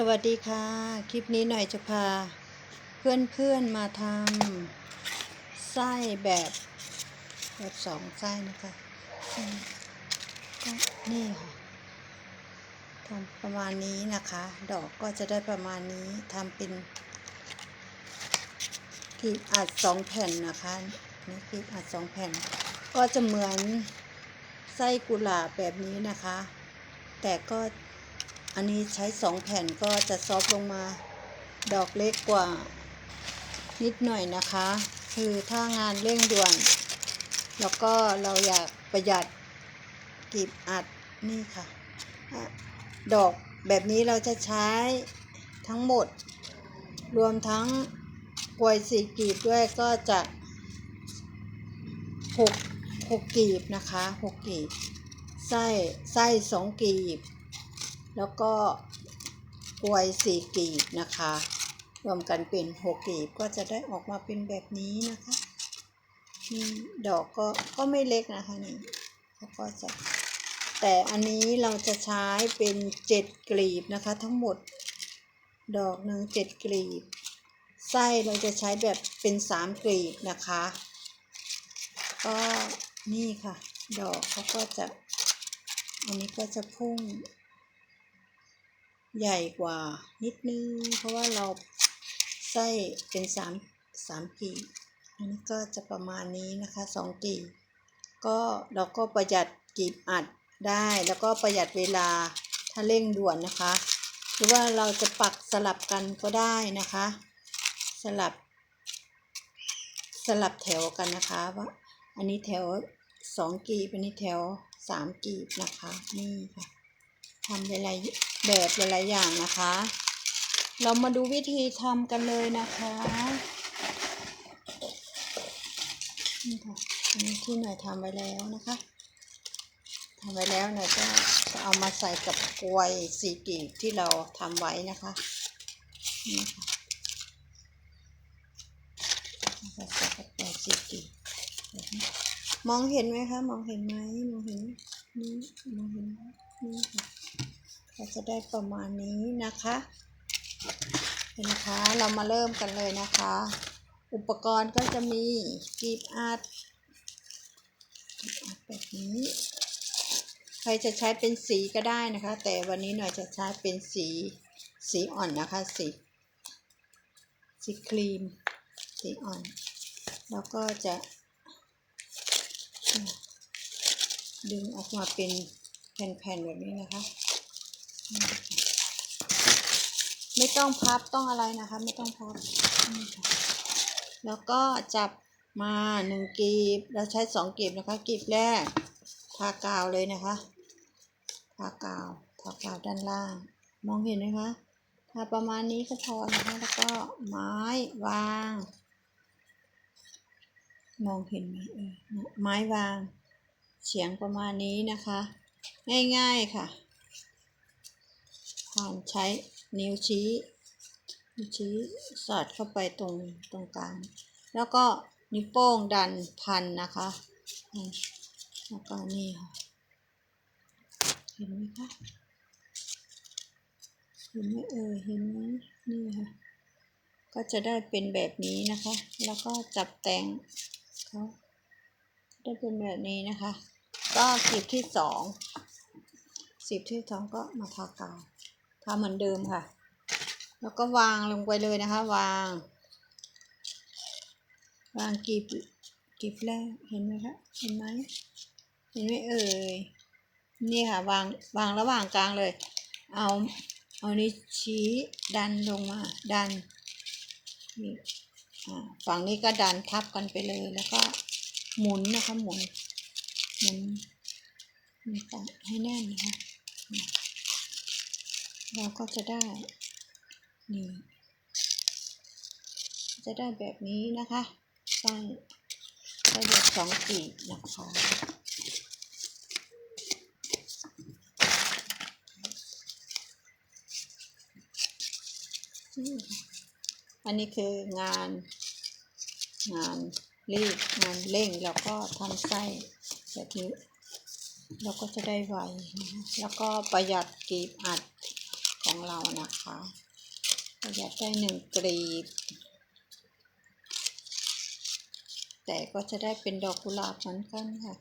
สวัสดีค่ะ คลิปนี้หน่อยจะพา เพื่อนๆมาทำไส้แบบแบบสองไส้นะคะก็นี่ค่ะทำประมาณนี้นะคะ ดอกก็จะได้ประมาณนี้ทำเป็นกรีบอัดสองแผ่นนะคะนี่กรีบอัดสองแผ่น ก็จะเหมือนไส้กุหลาบแบบนี้นะคะ แต่ก็ อันนี้ใช้สองแผ่นก็จะซอฟลงมาดอกเล็กกว่า นิดหน่อยนะคะ คือถ้างานเร่งด่วน แล้วก็เราอยากประหยัดกลีบอัดนี่ค่ะอะ ดอกแบบนี้เราจะใช้ทั้งหมด รวมทั้งกลวยสี่กลีบด้วยก็จะหกหกกลีบนะคะหกกลีบ ไส้ไส้สองกลีบ แล้วก็กลวยสี่กลีบนะคะ รวมกันเป็นหกกลีบก็จะได้ออกมาเป็นแบบนี้นะคะนี่ดอกก็ก็ไม่เล็กนะคะนี่แล้วก็จะแต่อันนี้เราจะใช้เป็นเจ็ดกลีบนะคะ ทั้งหมดดอกหนึ่งเจ็ดกลีบ ไส้เราจะใช้แบบเป็นสามกลีบนะคะ ก็นี่ค่ะ ดอกเขาก็จะ อันนี้ก็จะพุ่ง ใหญ่กว่านิดนึง เพราะว่าเราไส้เป็นสามสามกีอันนี้ก็จะประมาณนี้นะคะสองกีก็เราก็ประหยัดกีบอัดได้แล้วก็ประหยัดเวลาถ้าเร่งด่วนนะคะ หรือว่าเราจะปักสลับกันก็ได้นะคะ สลับ สลับแถวกันนะคะว่าอันนี้แถวสองกีบอันนี้แถวสามกีบนะคะนี่ค่ะ ทำหลายๆแบบหลายๆอย่างนะคะ เรามาดูวิธีทำกันเลยนะคะนี่ค่ะอันนี้ที่หน่อยทำไว้แล้วนะคะทำไว้แล้วหน่อยก็จะเอามาใส่กับกลวยสีกีบที่เราทำไว้นะคะนี่ค่ะใส่กับกลวยสีกีบมองเห็นไหมคะ มองเห็นไหมมองเห็นนี่มองเห็นนี่ค่ะ ก็จะได้ประมาณนี้นะคะเห็นนะคะเรามาเริ่มกันเลยนะคะ อุปกรณ์ก็จะมีกรีบอัดกรีบอัดแบบนี้ ใครจะใช้เป็นสีก็ได้นะคะ แต่วันนี้หน่อยจะใช้เป็นสีสีอ่อนนะคะสีสีครีม สีอ่อน แล้วก็จะ ดึงออกมาเป็นแผ่นๆแบบนี้นะคะ ไม่ต้องพับต้องอะไรนะคะ ไม่ต้องพับแล้วก็จับมาหนึ่งกลีบ เราใช้สองกลีบนะคะกลีบแรก ทากาวเลยนะคะ ทากาว ทากาวด้านล่าง มองเห็นไหมคะ ทาประมาณนี้ก็พอนะคะ แล้วก็ไม้วาง มองเห็นไหมไม้วาง เฉียงประมาณนี้นะคะ ง่ายๆค่ะ ผ่านใช้นิ้วชี้นิ้วชี้สอดเข้าไปตรงตรงกลาง แล้วก็นิ้วโป้งดันพันนะคะแล้วก็นี่ค่ะเห็นไหมคะเห็นไหมเออเห็นไหมนี่ค่ะก็จะได้เป็นแบบนี้นะคะ แล้วก็จับแต่งเขาได้เป็นแบบนี้นะคะ ก็สิบที่สองสิบที่สองก็มาทากาว ทำเหมือนเดิมค่ะ แล้วก็วางลงไปเลยนะคะ วาง วางกีบกีบแรกเห็นไหมคะเห็นไหมเห็นไหมเอ่ยนี่ค่ะ วางวางระหว่างกลางเลย เอาเอานี้วชี้ดันลงมา ดันนี่ฝั่งนี้ก็ดันทับกันไปเลยแล้วก็หมุนนะคะหมุนหมุนให้แน่นนะคะ เราก็จะได้ นี่ จะได้แบบนี้นะคะไส้ไส้แบบสองกีนะคะนี่อันนี้คืองานงานรีดงานเร่งแล้วก็ทำไส้แบบนี้เราก็จะได้ไว แล้วก็ประหยัดกีบอัด ของเรานะคะเราอยากได้หนึ่งกรีบ แต่ก็จะได้เป็นดอกกุหลาบเหมือนกันค่ะ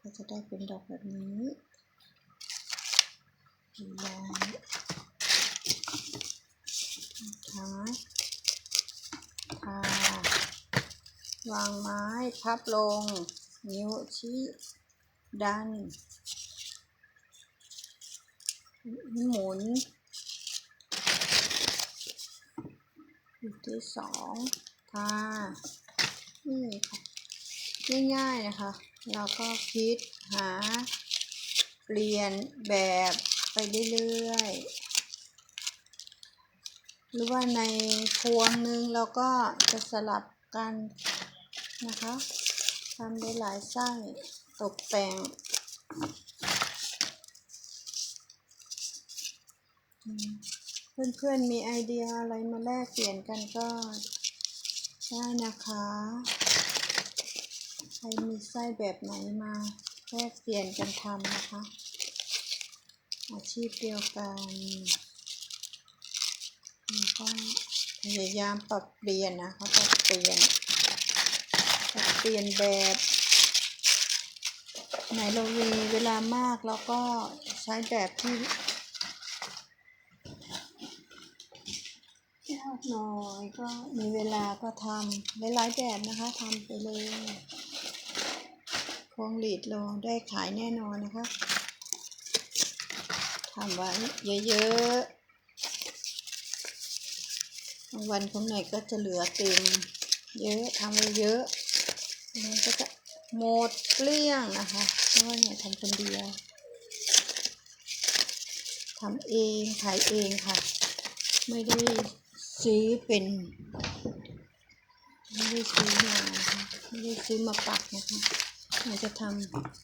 ก็จะได้เป็นดอกแบบนี้ลายนะคะค่ะวางไม้พับลง นิ้วชี้ดัน หมุนจุดที่สองทานี่ค่ะง่ายๆนะคะเราก็คิดหา เปลี่ยนแบบไปเรื่อยๆ หรือว่าในพวงหนึ่งเราก็จะสลับกันนะคะทำได้หลายไส้ตกแต่งอืม เพื่อนๆมีไอเดียอะไรมาแลกเปลี่ยนกันก็ได้นะคะ ใครมีไส้แบบไหนมาแลกเปลี่ยนกันทำนะคะ อาชีพเดียวกันก็พยายามปรับเปลี่ยนนะคะปรับเปลี่ยนปรับเปลี่ยนแบบไหนเรามีเวลามากเราก็ใช้แบบที่ ยากหน่อยก็มีเวลาก็ทำหลายๆแบบนะคะทำไปเลยพวงหลีดเราได้ขายแน่นอนนะคะทำไว้เยอะๆบางวันของไหนก็จะเหลือเต็มเยอะทำไว้เยอะมันก็จะหมดเกลี้ยงนะคะเพราะว่าเนี่ยทำคนเดียวทำเองขายเองค่ะ ไม่ได้ ซื้อเป็น ไม่ได้ซื้อมาไม่ได้ซื้อมาปักนะคะเราจะท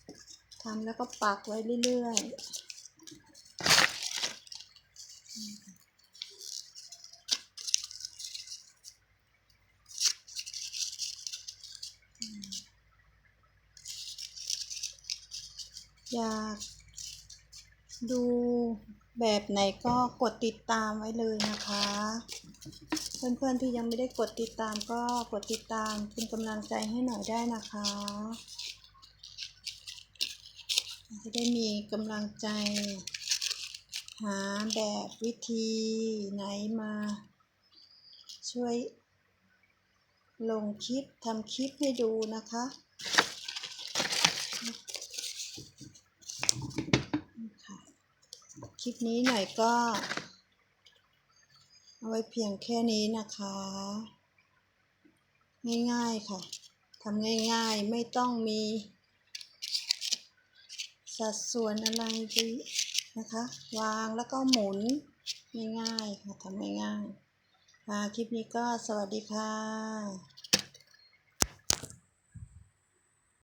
ำทำแล้วก็ปักไว้เรื่อยๆอยากดู แบบไหนก็กดติดตามไว้เลยนะคะ เพื่อนๆที่ยังไม่ได้กดติดตามก็กดติดตามเป็นกำลังใจให้หน่อยได้นะคะ จะได้มีกำลังใจ หาแบบวิธีไหนมา ช่วยลงคลิปทำคลิปให้ดูนะคะ คลิปนี้หน่อยก็ เอาไว้เพียงแค่นี้นะคะ ง่ายๆค่ะทำง่ายๆไม่ต้องมี สัดส่วนอะไรไปนะคะ วางแล้วก็หมุนง่ายๆค่ะทำง่ายๆค่ะคลิปนี้ก็สวัสดีค่ะ